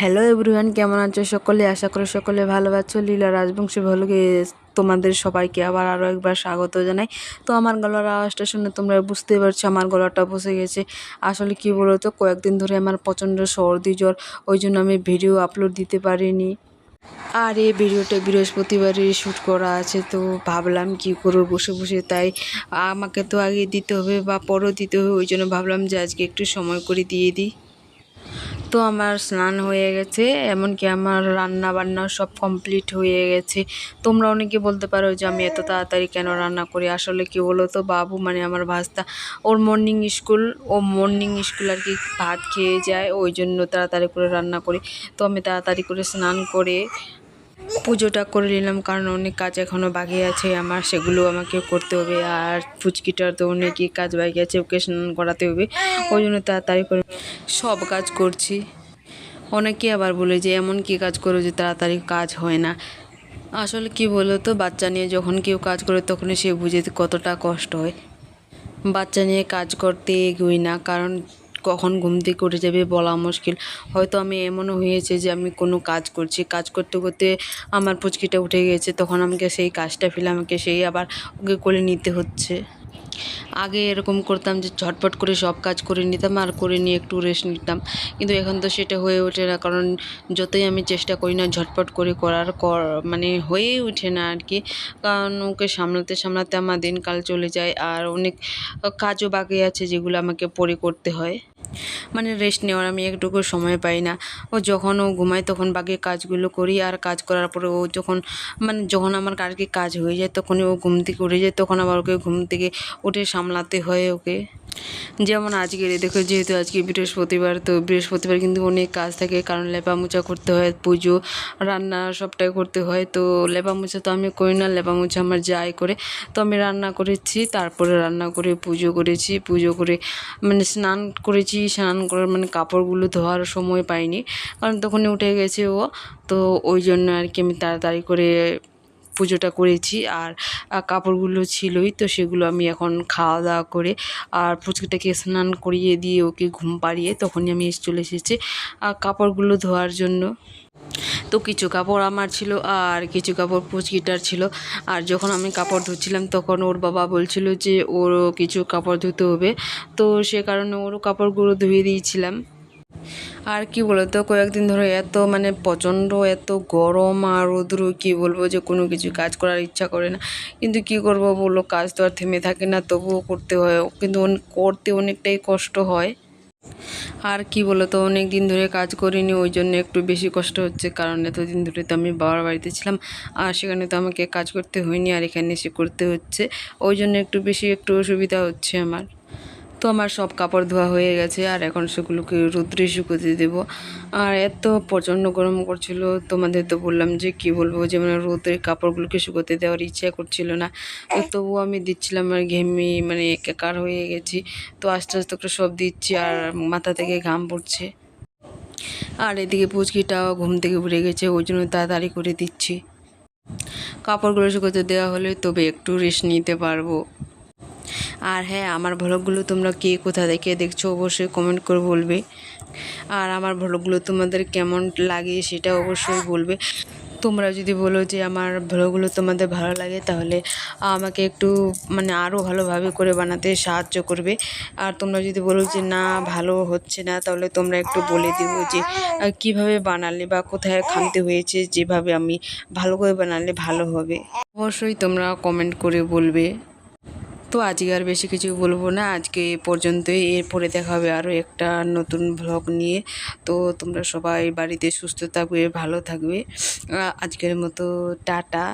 Hello everyone কেমন আছো সকলে? আশা করি সকলে ভালো আছো। লীলা রাজবংশী ভলকে তোমাদের সবাইকে আবার আরও একবার স্বাগত জানাই। তো আমার গলার আওয়াজটা শুনে তোমরা বুঝতে পারছ, আমার গলাটা বসে গেছে। আসলে কি বলো তো কয়েকদিন ধরে আমার প্রচণ্ড সর্দি, জ্বর, ওই জন্য আমি ভিডিও আপলোড দিতে পারিনি। আর এই ভিডিওটা বৃহস্পতিবারে শ্যুট করা আছে, তো ভাবলাম কি করব বসে বসে, তাই আমাকে তো আগে দিতে হবে বা পরও দিতে হবে, ওই জন্য ভাবলাম যে আজকে একটু সময় করে দিয়ে দিই। তো আমার স্নান হয়ে গেছে, এমনকি আমার রান্না বান্না সব কমপ্লিট হয়ে গেছে। তোমরা অনেকে বলতে পারো যে আমি এত তাড়াতাড়ি কেন রান্না করি? আসলে কি বলো তো? বাবু মানে আমার ভাস্তা। ওর মর্নিং স্কুল ও মর্নিং স্কুল আর কি ভাত খেয়ে যায়, ওই জন্য তাড়াতাড়ি করে রান্না করি। তো আমি তাড়াতাড়ি করে স্নান করে পুজোটা করে নিলাম, কারণ অনেক কাজ এখনও বাকি আছে আমার, সেগুলো আমাকে করতে হবে। আর ফুচকিটার তো অনেকই কাজ বাকি আছে, ওকে স্নান করাতে হবে। ওই জন্য তাড়াতাড়ি করে সব কাজ করছি। অনেকে আবার বলে যে, এমন কি কাজ করো যে তাড়াতাড়ি কাজ হয় না? আসলে কি বলো তো বাচ্চা নিয়ে যখন কেউ কাজ করে তখনই সে বুঝে কতটা কষ্ট হয়। বাচ্চা নিয়ে কাজ করতে এগোই না, কারণ কখন ঘুম থেকে উঠে যাবে বলা মুশকিল। হয়তো আমি এমনও হয়েছে যে, আমি কোনো কাজ করছি, কাজ করতে করতে আমার পুচকিটা উঠে গেছে, তখন আমাকে সেই কাজটা ফেলে, আমাকে সেই আবার ওকে করে নিতে হচ্ছে। আগে এরকম করতাম যে ঝটপট করে সব কাজ করে নিতাম আর করে নিয়ে একটু রেস্ট নিতাম। কিন্তু এখন তো সেটা হয়ে ওঠে না, কারণ যতই আমি চেষ্টা করি না ঝটপট করে করার, কর মানে হয়ে ওঠে না আর কি কারণ ওকে সামলাতে সামলাতে আমার দিনকাল চলে যায় আর অনেক কাজও বাকি আছে যেগুলো আমাকে পরে করতে হয়। মানে রেস্ট নেওয়ার আমি একটুকু সময় পাই না। ও যখন ও ঘুমায় তখন বাকি কাজগুলো করি আর কাজ করার পরে ও যখন মানে যখন আমার আর কাজ হয়ে যায় তখনই ও ঘুম থেকে উঠে যায়, তখন আবার ওকে ঘুম থেকে উঠে সামলাতে হয় ওকে। যেমন আজকের দেখো যেহেতু আজকে বৃহস্পতিবার, তো বৃহস্পতিবার কিন্তু অনেক কাজ থাকে, কারণ লেপা মোছা করতে হয়, পুজো, রান্না সবটাই করতে হয়। তো লেপা মোছা তো আমি করি না লেপা মোছা আমার যাই করে। তো আমি রান্না করেছি, তারপরে রান্না করে পুজো করেছি, পুজো করে মানে স্নান করেছি, স্নান করার মানে কাপড়গুলো ধোয়ার সময় পাইনি, কারণ তখনই উঠে গেছে ও। তো ওই জন্য আর কি আমি তাড়াতাড়ি করে পুজোটা করেছি আর কাপড়গুলো ছিলই তো সেগুলো আমি এখন খাওয়া দাওয়া করে আর পুচকিটাকে স্নান করিয়ে দিয়ে ওকে ঘুম পাড়িয়ে তখনই আমি চলে এসেছি আর কাপড়গুলো ধোয়ার জন্য। তো কিছু কাপড় আমার ছিল আর কিছু কাপড় পুচকিটার ছিল আর যখন আমি কাপড় ধুচ্ছিলাম তখন ওর বাবা বলছিল যে ওরও কিছু কাপড় ধুতে হবে। তো সে কারণে ওরও কাপড়গুলো ধুয়ে দিয়েছিলাম। আর কি বলতো, কয়েকদিন ধরে এত মানে প্রচণ্ড এত গরম আর রৌদ্র, কী বলব যে কোনো কিছু কাজ করার ইচ্ছা করে না। কিন্তু কি করব বলল, কাজ তো আর থেমে থাকে না, তবুও করতে হয়। কিন্তু করতে অনেকটাই কষ্ট হয়। আর কি বলতো অনেক দিন ধরে কাজ করিনি, ওই জন্য একটু বেশি কষ্ট হচ্ছে। কারণ এতদিন ধরে তো আমি বাবার বাড়িতে ছিলাম, আর সেখানে তো আমাকে কাজ করতে হয়নি, আর এখানে এসে করতে হচ্ছে। ওই জন্য একটু বেশি একটু অসুবিধা হচ্ছে আমার। তো আমার সব কাপড় ধোয়া হয়ে গেছে, আর এখন সেগুলোকে রৌদ্রে শুকোতে দেবো। আর এত প্রচণ্ড গরম করছিল, তোমাদের তো বললাম যে কি বলব, যে মানে রোদের কাপড়গুলোকে শুকোতে দেওয়ার ইচ্ছা করছিল না। তো তবুও আমি দিচ্ছিলাম আর ঘেমি মানে একাকার হয়ে গেছি। তো আস্তে আস্তে করে সব দিচ্ছি, আর মাথা থেকে ঘাম পড়ছে। আর এদিকে পুচকিটাও ঘুম থেকে উঠে গেছে, ওই জন্য তাড়াতাড়ি করে দিচ্ছি। কাপড়গুলো শুকোতে দেওয়া হলে তবে একটু রেস্ট নিতে পারব। আর হ্যাঁ আমার ভ্লগগুলো তোমরা কে কোথা থেকে দেখছ অবশ্যই কমেন্ট করে বলবে। আর আমার ভ্লগগুলো তোমাদের কেমন লাগে সেটা অবশ্যই বলবে। তোমরা যদি বলো যে আমার ভ্লগগুলো তোমাদের ভালো লাগে, তাহলে আমাকে একটু মানে আরও ভালোভাবে করে বানাতে সাহায্য করবে। আর তোমরা যদি বলো যে না, ভালো হচ্ছে না, তাহলে তোমরা একটু বলে দেবো যে কীভাবে বানালে বা কোথায় খামতে হয়েছে, যেভাবে আমি ভালো করে বানালে ভালো হবে। অবশ্যই তোমরা কমেন্ট করে বলবে। তো আজকে আর বেশি কিছু বলব না। আজকে এ পর্যন্তই। এরপরে দেখা হবে আরও একটা নতুন ভ্লগ নিয়ে। তো তোমরা সবাই বাড়িতে সুস্থ থাকবে, ভালো থাকবে। আজকের মতো টাটা।